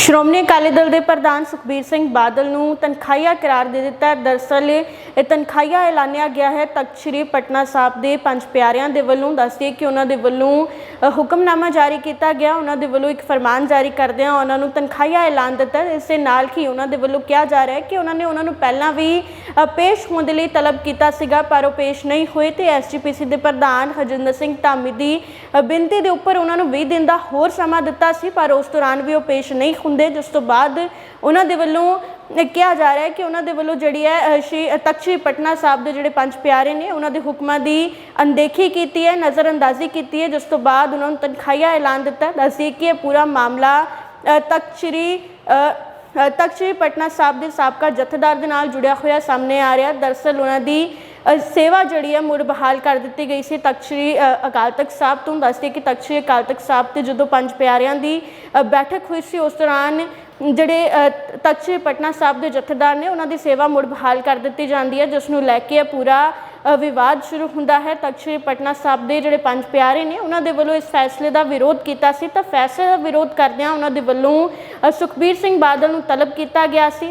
ਸ਼੍ਰੋਮਣੀ ਅਕਾਲੀ ਦਲ ਦੇ ਪ੍ਰਧਾਨ ਸੁਖਬੀਰ ਸਿੰਘ ਬਾਦਲ ਨੂੰ ਤਨਖਾਹੀਆ ਕਰਾਰ ਦੇ ਦਿੱਤਾ ਹੈ। ਦਰਅਸਲ ਇਹ ਤਨਖਾਹੀਆ ਐਲਾਨਿਆ ਗਿਆ ਹੈ ਤਖਤ ਸ੍ਰੀ ਪਟਨਾ ਸਾਹਿਬ ਦੇ ਪੰਜ ਪਿਆਰਿਆਂ ਦੇ ਵੱਲੋਂ, ਦੱਸਦੇ ਕਿ ਉਹਨਾਂ ਦੇ ਵੱਲੋਂ ਹੁਕਮਨਾਮਾ ਜਾਰੀ ਕੀਤਾ ਗਿਆ, ਉਹਨਾਂ ਦੇ ਵੱਲੋਂ ਇੱਕ ਫਰਮਾਨ ਜਾਰੀ ਕਰਦਿਆਂ ਉਹਨਾਂ ਨੂੰ ਤਨਖਾਹੀਆ ਐਲਾਨ ਦਿੱਤਾ, ਇਸ ਦੇ ਨਾਲ ਹੀ ਉਹਨਾਂ ਦੇ ਵੱਲੋਂ ਕਿਹਾ ਜਾ ਰਿਹਾ ਹੈ ਕਿ ਉਹਨਾਂ ਨੇ ਉਹਨਾਂ ਨੂੰ ਪਹਿਲਾਂ ਵੀ ਪੇਸ਼ ਹੋਣ ਦੇ ਲਈ ਤਲਬ ਕੀਤਾ ਸੀਗਾ, ਪਰ ਉਹ ਪੇਸ਼ ਨਹੀਂ ਹੋਏ ਤੇ ਐਸਜੀਪੀਸੀ ਦੇ ਪ੍ਰਧਾਨ ਹਰਜਿੰਦਰ ਸਿੰਘ ਧਾਮੀ ਦੀ ਬੇਨਤੀ ਦੇ ਉੱਪਰ ਉਹਨਾਂ ਨੂੰ 20 ਦਿਨ ਦਾ ਹੋਰ ਸਮਾਂ ਦਿੱਤਾ ਸੀ, ਪਰ ਉਸ ਦੌਰਾਨ ਵੀ ਉਹ ਪੇਸ਼ ਨਹੀਂ ਹੁੰਦੇ, ਜਿਸ ਤੋਂ ਬਾਅਦ ਉਹਨਾਂ ਦੇ ਵੱਲੋਂ ਕਿਹਾ ਜਾ ਰਿਹਾ ਹੈ ਕਿ ਉਹਨਾਂ ਦੇ ਵੱਲੋਂ ਜਿਹੜੀ ਹੈ ਸ਼੍ਰੀ ਤਖ਼ਤ ਸ਼੍ਰੀ ਪਟਨਾ ਸਾਹਿਬ ਦੇ ਜਿਹੜੇ ਪੰਜ ਪਿਆਰੇ ਨੇ, ਉਹਨਾਂ ਦੇ ਹੁਕਮਾਂ ਦੀ ਅਣਦੇਖੀ ਕੀਤੀ ਹੈ, ਨਜ਼ਰਅੰਦਾਜ਼ੀ ਕੀਤੀ ਹੈ, ਜਿਸ ਤੋਂ ਬਾਅਦ ਉਹਨਾਂ ਨੂੰ ਤਨਖਾਹੀਆ ਐਲਾਨ ਦਿੱਤਾ ਹੈ। ਕਿ ਇਹ ਪੂਰਾ ਮਾਮਲਾ ਤਖ਼ਤ ਸ਼੍ਰੀ ਤਖ਼ਤ ਸ਼੍ਰੀ ਪਟਨਾ ਸਾਹਿਬ ਦੇ ਸਾਬਕਾ ਜਥੇਦਾਰ ਦੇ ਨਾਲ ਜੁੜਿਆ ਹੋਇਆ ਸਾਹਮਣੇ ਆ ਰਿਹਾ ਦਰਅਸਲ ਉਹਨਾਂ ਦੀ ਸੇਵਾ ਜਿਹੜੀ ਹੈ, ਮੁੜ ਬਹਾਲ ਕਰ ਦਿੱਤੀ ਗਈ ਸੀ ਤਖ਼ਤ ਸ਼੍ਰੀ ਅਕਾਲ ਤਖਤ ਸਾਹਿਬ ਤੋਂ ਦੱਸਦੇ ਕਿ ਤਖ਼ਤ ਸ਼੍ਰੀ ਅਕਾਲ ਤਖਤ ਸਾਹਿਬ ਤੇ ਜਦੋਂ ਪੰਜ ਪਿਆਰਿਆਂ ਦੀ ਬੈਠਕ ਹੋਈ ਸੀ, ਉਸ ਦੌਰਾਨ ਜਿਹੜੇ ਅ, ਤਖ਼ਤ ਪਟਨਾ ਸਾਹਿਬ ਦੇ ਜਥੇਦਾਰ ਨੇ ਉਹਨਾਂ ਦੀ ਸੇਵਾ ਮੁੜ ਬਹਾਲ ਕਰ ਦਿੱਤੀ ਜਾਂਦੀ ਹੈ ਜਿਸ ਨੂੰ ਲੈ ਕੇ ਇਹ ਪੂਰਾ ਵਿਵਾਦ ਸ਼ੁਰੂ ਹੁੰਦਾ ਹੈ। ਤਖ਼ਤ ਸ਼੍ਰੀ ਪਟਨਾ ਸਾਹਿਬ ਦੇ ਜਿਹੜੇ ਪੰਜ ਪਿਆਰੇ ਨੇ ਉਹਨਾਂ ਦੇ ਵੱਲੋਂ ਇਸ ਫੈਸਲੇ ਦਾ ਵਿਰੋਧ ਕੀਤਾ ਸੀ। ਤਾਂ ਫੈਸਲੇ ਦਾ ਵਿਰੋਧ ਕਰਦਿਆਂ ਉਹਨਾਂ ਦੇ ਵੱਲੋਂ ਸੁਖਬੀਰ ਸਿੰਘ ਬਾਦਲ ਨੂੰ ਤਲਬ ਕੀਤਾ ਗਿਆ ਸੀ।